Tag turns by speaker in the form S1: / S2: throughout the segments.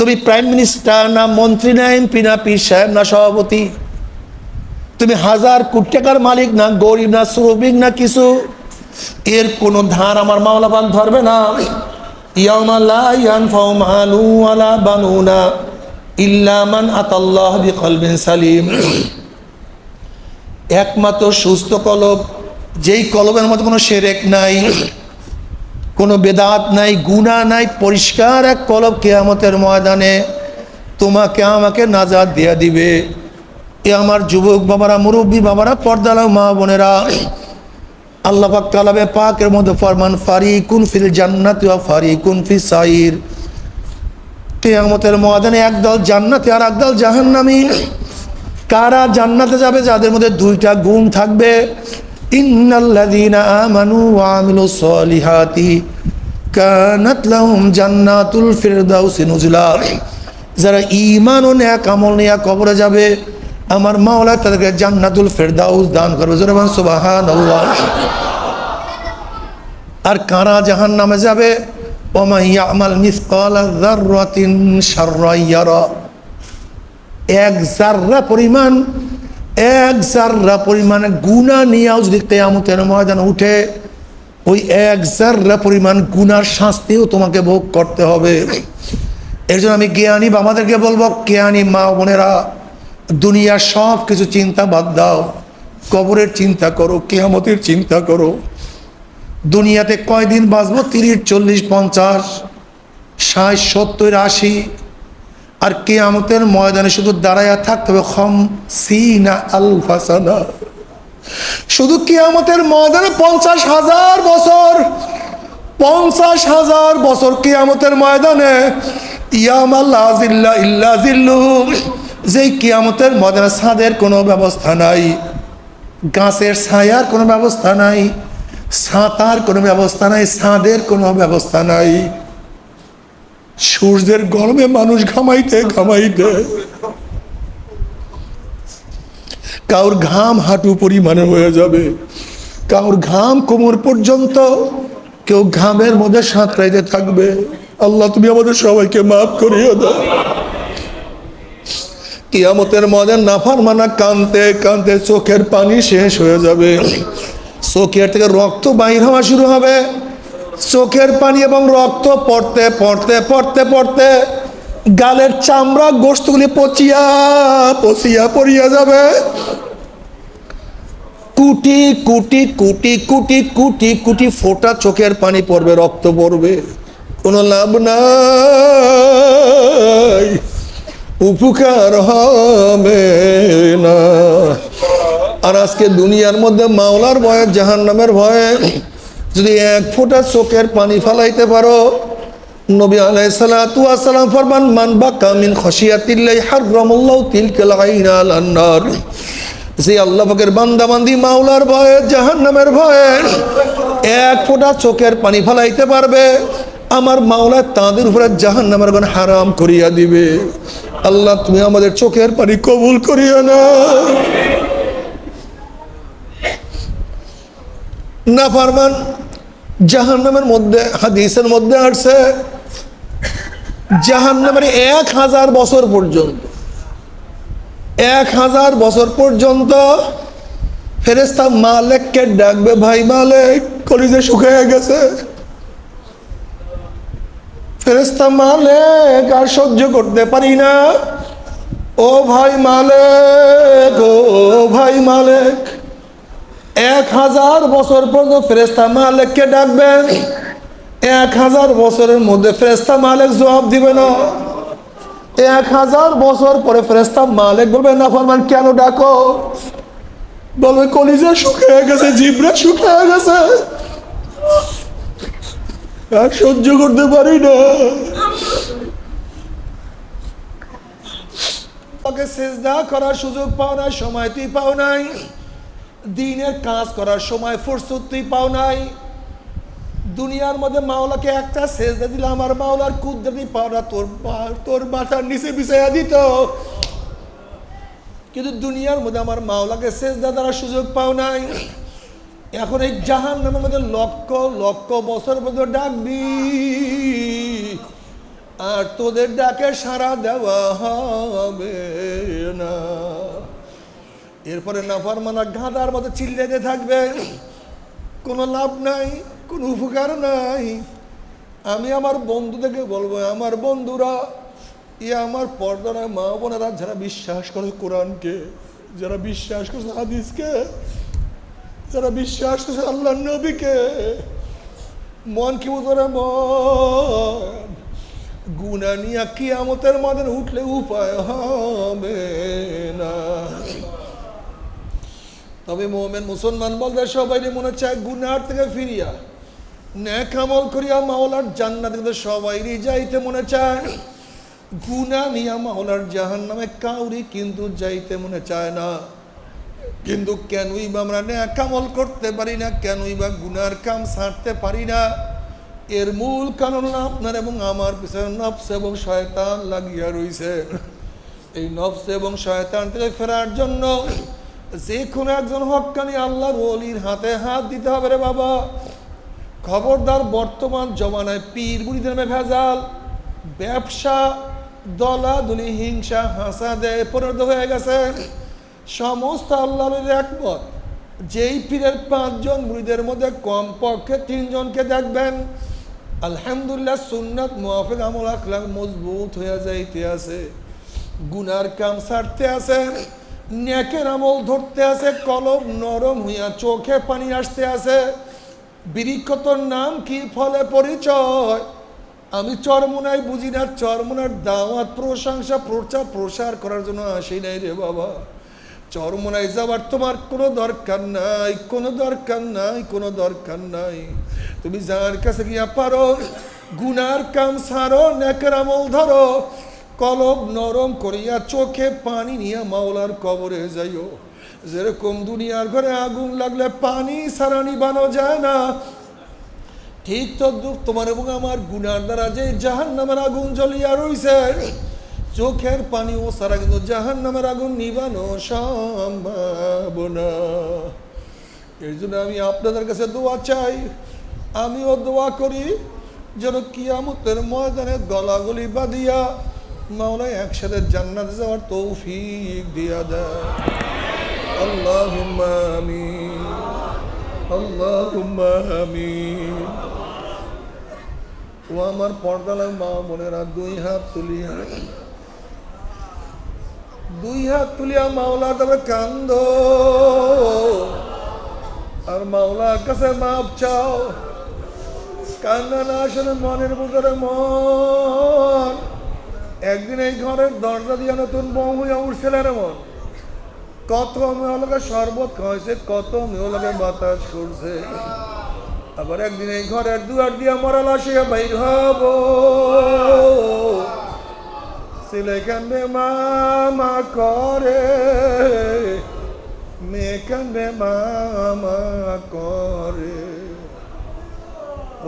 S1: তুমি prime minister না মন্ত্রী, না এমপি না পীর সাহেব, না সভাপতি। তুমি হাজার কোটি টাকার মালিক, না গরিব, না শ্রমিক, না কিছু। এর কোনো ধার আমার মাওলাবান ধরবে না। একমাত্র সুস্থ কলব, যেই কলবের মধ্যে কোনো সেরেক নাই। কোনো বেদাত নাই গুণা নাই, পরিষ্কার এক কলব কেয়ামতের ময়দানে তোমাকে আমাকে নাজাদ দিয়া দিবে। এ আমার যুবক বাবারা, মুরব্বী বাবারা পর্দালা মা বোনেরা, আল্লাহ পাক কালামে পাকের মধ্যে ফরমান, ফারিকুন ফিল জান্নাতি ওয়া ফারিকুন ফি সাইর। কেয়ামতের ময়দানে একদল জান্নাতে আর একদল জাহান্নামী। কারা জান্নাতে যাবে? যাদের মধ্যে দুইটা গুণ থাকবে। ইন্নাল্লাযীনা জান্নাতুল যারা ঈমান ও নেক আমল নিয়ে কবরে যাবে, আমার মাওলা তাদেরকে জান্নাতুল ফিরদাউস দান করবে। আর কারা জাহান নামে যাবে এক জাররা পরিমাণ এক জাররা পরিমাণ গুণা নিয়েও যদি কেয়ামতের ময়দান উঠে, ওই এক জাররা পরিমাণ গুনার শাস্তিও তোমাকে ভোগ করতে হবে। এর জন্য আমি জ্ঞানী বাবাদেরকে বলব, জ্ঞানী মা বোনেরা, দুনিয়ার সব কিছু চিন্তা বাদ দাও। কবরের চিন্তা করো, কেয়ামতের চিন্তা করো। দুনিয়াতে কয়দিন বাঁচবো? তিরিশ, চল্লিশ, পঞ্চাশ, ষাট, সত্তর, আশি। আর কেয়ামতের ময়দানে শুধু দাঁড়াইয়া থাকতে হবে খম সিনা আল শুধু কেয়ামতের ময়দানে পঞ্চাশ হাজার বছর, পঞ্চাশ হাজার বছর কেয়ামতের ময়দানে আল্লাহ জিল্লা ইল্লা যেই কেয়ামতের ময়দানে ছাদের কোনো ব্যবস্থা নাই, গাছের ছায়ার কোনো ব্যবস্থা নাই সাঁতার কোনো ব্যবস্থা নাই, ছাদের কোনো ব্যবস্থা নাই। সূর্যের গরমে মানুষ ঘামাইতে ঘামাইতে। কাউর ঘাম হাঁটু পরিমাণে হয়ে যাবে। কাউর ঘাম কোমর পর্যন্ত কেউ ঘামের মধ্যে সাঁতরাইতে থাকবে। আল্লাহ, তুমি আমাদের সবাইকে মাফ করিয়ে দাও। কিয়ামতের মধ্যে নাফার মানা কানতে কানতে চোখের পানি শেষ হয়ে যাবে। চোখের থেকে রক্ত বাইর হওয়া শুরু হবে। চোখের পানি এবং রক্ত পড়তে পড়তে পড়তে পড়তে গালের চামড়া গোস্তগুলি পচিয়া পচিয়া, পড়িয়া যাবে। কুটি কুটি কুটি কুটি কুটি কুটি ফোটা চোখের পানি পড়বে, রক্ত পড়বে। কোনো লাভ নাই, উপকার হবে না। আর আজকে দুনিয়ার মধ্যে মাওলার ভয়ে জাহান নামের ভয়ে যদি এক ফোঁটা চোখের পানি ফালাইতে পারো, নবী আলাইসালাতু আসসালাম ফরমান, মান বা কামিন খসিয়াতিল্লাই হাররামাল্লাহু তিলকাল আইনা আলান নার যে আল্লাহ পাকের বান্দা বান্দি মাওলার ভয়ে, জাহান্নামের ভয়ে এক ফোঁটা চোখের পানি ফালাইতে পারবে, আমার মাওলা তাদের উপরে জাহান্নামের গান হারাম করিয়া দিবে। আল্লাহ, তুমি আমাদের চোখের পানি কবুল করিয়া না না ফারমান, জাহান্নামের মধ্যে, হাদিসের মধ্যে আসছে, জাহান্নামের এক হাজার বছর পর্যন্ত, এক হাজার বছর পর্যন্ত ফেরেস্তা মালেককে ডাকবে, ভাই মালেক, কলিজে শুকিয়ে গেছে। ফেরেস্তা মালেক আর সহ্য করতে পারি না। ও ভাই মালেক, ও ভাই মালেক এক হাজার বছর পর্যন্ত ফেরেস্তা মালেককে ডাকবেন এক হাজার বছরের মধ্যে ফেরেস্তা মালেক জবাব দিবে না। এক হাজার বছর পরে ফেরেস্তা মালেক বলবে, না ফরমান, কেন ডাকো? বলবে, কলিজা শুকিয়ে গেছে, জিবরা শুকিয়ে গেছে। আর সহ্য করতে পারি না। তোকে সেজদা করার সুযোগ পাও নাই, সময় তুই পাও নাই। দিনের কাজ করার সময় ফুরসত পাও নাই। দুনিয়ার মধ্যে মাওলাকে একটা সেজদা দিলে আমার মাওলার কুদরতি পাওনা তোর তোর মাথার নিচে বিছাইয়া দিত। কিন্তু দুনিয়ার মধ্যে আমার মাওলাকে সেজদা দেওয়ার সুযোগ পাও নাই। এখন এই জাহান নামের মধ্যে লক্ষ লক্ষ বছর পর্যন্ত ডাকবি। আর তোদের ডাকে সারা দেওয়া হবে না। এরপরে নাফরমানা গাঁদার মতো চিল্লাতে থাকবে। কোনো লাভ নাই, কোনো উপকার নাই। আমি আমার বন্ধুদেরকে বলব, আমার বন্ধুরা ইয়ে আমার পর্দারা মা বোনেরা যারা বিশ্বাস করে কোরআনকে, যারা বিশ্বাস করছে হাদিসকে, যারা বিশ্বাস করছে আল্লাহ নবীকে, মন কি বুঝরে মন? গুনা নিয়ে কিয়ামতের মাদের উঠলে উপায় হবে না। তবে মোমেন মুসলমান বলতে সবাই মনে চায় গুনার থেকে ফিরিয়া। ন্যাক আমল করিয়া মাওলার জান্নাত কিন্তু সবাইরই যাইতে মনে চায়। গুনা নিয়া মাওলার জাহান নামে কাউরি কিন্তু যাইতে মনে চায় না। কিন্তু কেনই বা আমরা ন্যাক আমল করতে পারি না, কেনই বা গুনার কাম ছাড়তে পারি না। এর মূল কারণ আপনার এবং আমার পিছনে নফস এবং শয়তান লাগিয়া রইছে। এই নফস এবং শয়তান থেকে ফেরার জন্য যে কোনো একজন হক্কানি আল্লাহর ওলির হাতে হাত দিতে হবে রে বাবা। খবরদার বর্তমান জমানায় পীর বুড়িদের নামে ভেজাল। ব্যবসা, দলাদলি, হিংসা হাসা দেয় পরিণত হয়ে গেছে। সমস্ত আল্লাহর একমত, যেই পীরের পাঁচজন মুড়িদের মধ্যে কমপক্ষে তিনজনকে দেখবেন। আলহামদুলিল্লাহ সুন্নাত মুআফিক আমল আখলাক মজবুত হয়ে যাইতে আছে। গুনার কাম ছাড়তে আছে। নেকের আমল ধরতে আছে, কলম নরম হইয়া চোখে পানি আসতে আছে। বিরিক্ষতর নাম কি? ফলে পরিচয়। আমি চরমোনায় বুঝি না, চরমোনার দাওয়াত, প্রশংসা, প্রচার, প্রসার করার জন্য আসি নাই রে বাবা। চরমোনায় যাবার তোমার কোনো দরকার নাই, কোনো দরকার নাই, কোনো দরকার নাই। তুমি যার কাছে গিয়া পারো, গুনার কাম সারো নেকের আমল ধরো। কলব নরম করিয়া চোখে পানি নিয়ে মাওলার কবরে যাইও। যেরকম দুনিয়ার ঘরে আগুন লাগলে পানি সারা নিবানো যায় না। ঠিক তদ্রুপ তোমার এবং আমার গুনার দ্বারা যে জাহান নামের আগুন জ্বলিয়া রইছে, চোখের পানি ও সারা কিন্তু জাহান নামের আগুন নিবানো সম্ভব না। এই জন্য আমি আপনাদের কাছে দোয়া চাই। আমিও দোয়া করি যেন কিয়ামতের ময়দানে গলাগলি বাঁধিয়া মাওলা একসাথে জান্নাতে যাওয়ার তৌফিক দিয়া দেয়। আল্লাহুম্মা আমিন। আল্লাহুম্মা আমিন। ও আমার পর্দালার মা বোনেরা, দুই হাত তুলিয়া। দুই হাত তুলিয়া মাওলা তবে কান্দ। আর মাওলার কাছে মাপ চাও। কান্না না আসলে মনের ভিতরে মন। একদিন এই ঘরের দরজা দিয়ে নতুন বউ হইয়া উঠছিলেন মন কত মেয়েলাকে শরবত খাওয়াইছে, কত মেয়েলাকে বাতাস করছে। আবার একদিন এই ঘরের দুয়ার দিয়া মরা লাশিয়া বাইর হব। ছেলে কান্দে মামা করে। মেয়ে কান্দে মামা করে।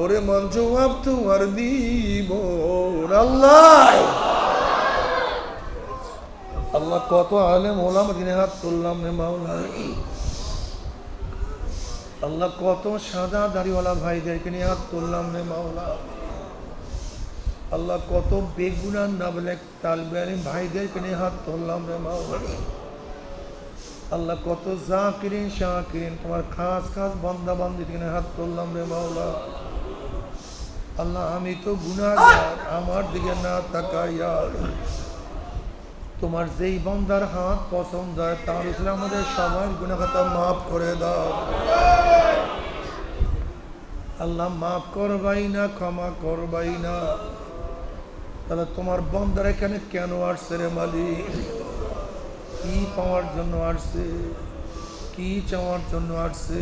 S1: ওরে মন জবাব তোমার দিব আল্লাহ আল্লাহ কত আলেম ওলাম দিনে হাত তুললাম রে মাওলা আল্লাহ কত সাদা দাড়িওয়ালা ভাইদেরকে নিয়ে হাত তুললাম রে মাওলা। আল্লাহ কত বেগুনার নাবলেক তালবে আলিম ভাইদেরকে নিয়ে হাত তুললাম রে মাওলা। আল্লাহ কত জাকিরিন, শাকিরিন, তোমার খাস খাস বান্দা বান্দির নিয়ে হাত তুললাম রে মাওলা। আল্লাহ আমি তো গুনাহগার, আমার দিকে না তাকাইয়া। তোমার যেই বন্দার হাত পছন্দ হয়, তার উপরে আমাদের সবার গুণাখাতা মাফ করে দাও। আল্লাহ মাফ করবাই না, ক্ষমা করবাই না। তাহলে তোমার বন্দার এখানে কেন আসছে রে মালিক? কি পাওয়ার জন্য আসছে? কি চাওয়ার জন্য আসছে?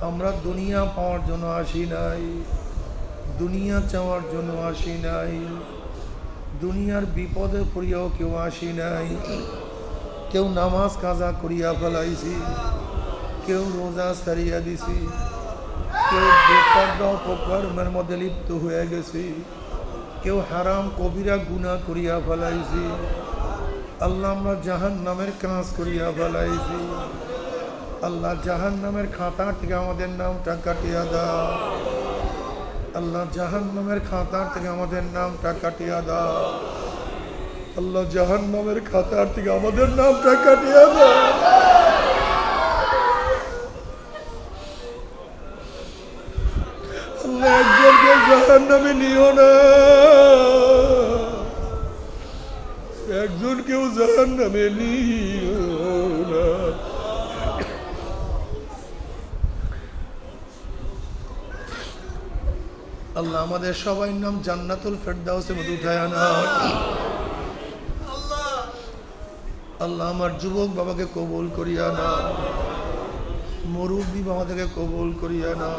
S1: আমরা দুনিয়া পাওয়ার জন্য আসি নাই। দুনিয়া চাওয়ার জন্য আসি নাই। দুনিয়ার বিপদে পড়িয়াও কেউ আসি নাই। কেউ নামাজ কাজা করিয়া ফেলাইছি, কেউ রোজা সারিয়া দিছি, কেউ অপকর্মের মধ্যে লিপ্ত হয়ে গেছি, কেউ হারাম কবিরা গুণা করিয়া ফেলাইছি। আল্লাহ আমরা জাহান নামের কাজ করিয়া ফেলাইছি। আল্লাহ জাহান নামের খাতা থেকে আমাদের নামটা কাটিয়া দাও। আল্লাহ জাহান নামের খাতার থেকে আমাদের নামটা কাটিয়া দাও। আল্লাহ জাহান নামের খাতার থেকে আমাদের নামটা কাটিয়া দাও। আল্লাহ একজনকে জাহান্নামে নিও না। আমাদের সবাই নাম জান্নাতুল ফেরদাউসের মধ্যে উঠায় আনা। আল্লাহ আমার যুবক বাবাকে কবুল করিয়া না মুরব্বী বাবাদেরকে কবুল করিয়া না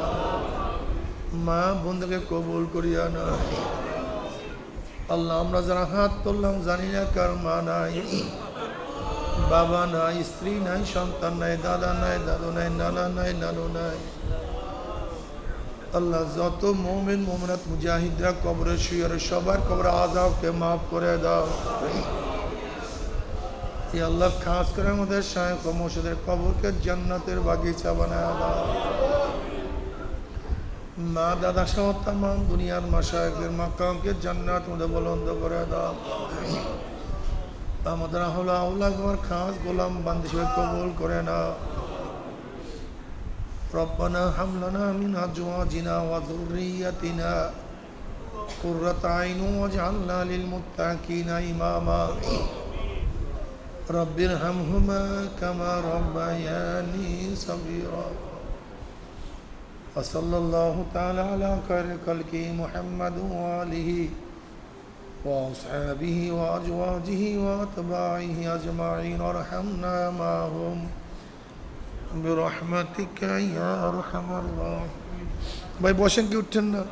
S1: মা বন্ধুকে কবুল করিয়া না আল্লাহ আমরা যারা হাত তুললাম জানি না কার মা নাই, বাবা নাই, স্ত্রী নাই, সন্তান নাই, দাদা নাই, দাদু নাই, নানা নাই, নানু নাই। আল্লাহ যত মোমেন, মোমনাত, মুজাহিদরা কবরে শুয়ে সবার কবরে আজাবকে মাফ করে দাও। আল্লাহ, খাস করে আমাদের ও মোর্শেদের কবরকে জান্নাতের বাগিচা বানায় দাও। মা, দাদা সহ তাম দুনিয়ার মাসায়কের মাকামকে জান্নাত মধ্যে বলন্দ করে দাও। আমাদের আহলা আউলা খাস গোলাম বান্দি হিসেবে কবুল করে না ربنا هب لنا من أزواجنا وذريتنا قرة عين واجعلنا للمتقين إماما. رب ارحمهما كما ربياني صغيرا. وصلى الله تعالى على خير خلقه محمد وآله وأصحابه وأزواجه وأتباعه أجمعين. وارحمنا معهم برحمتك يا أرحم الراحمين ভাই বসেন কি উঠছেন না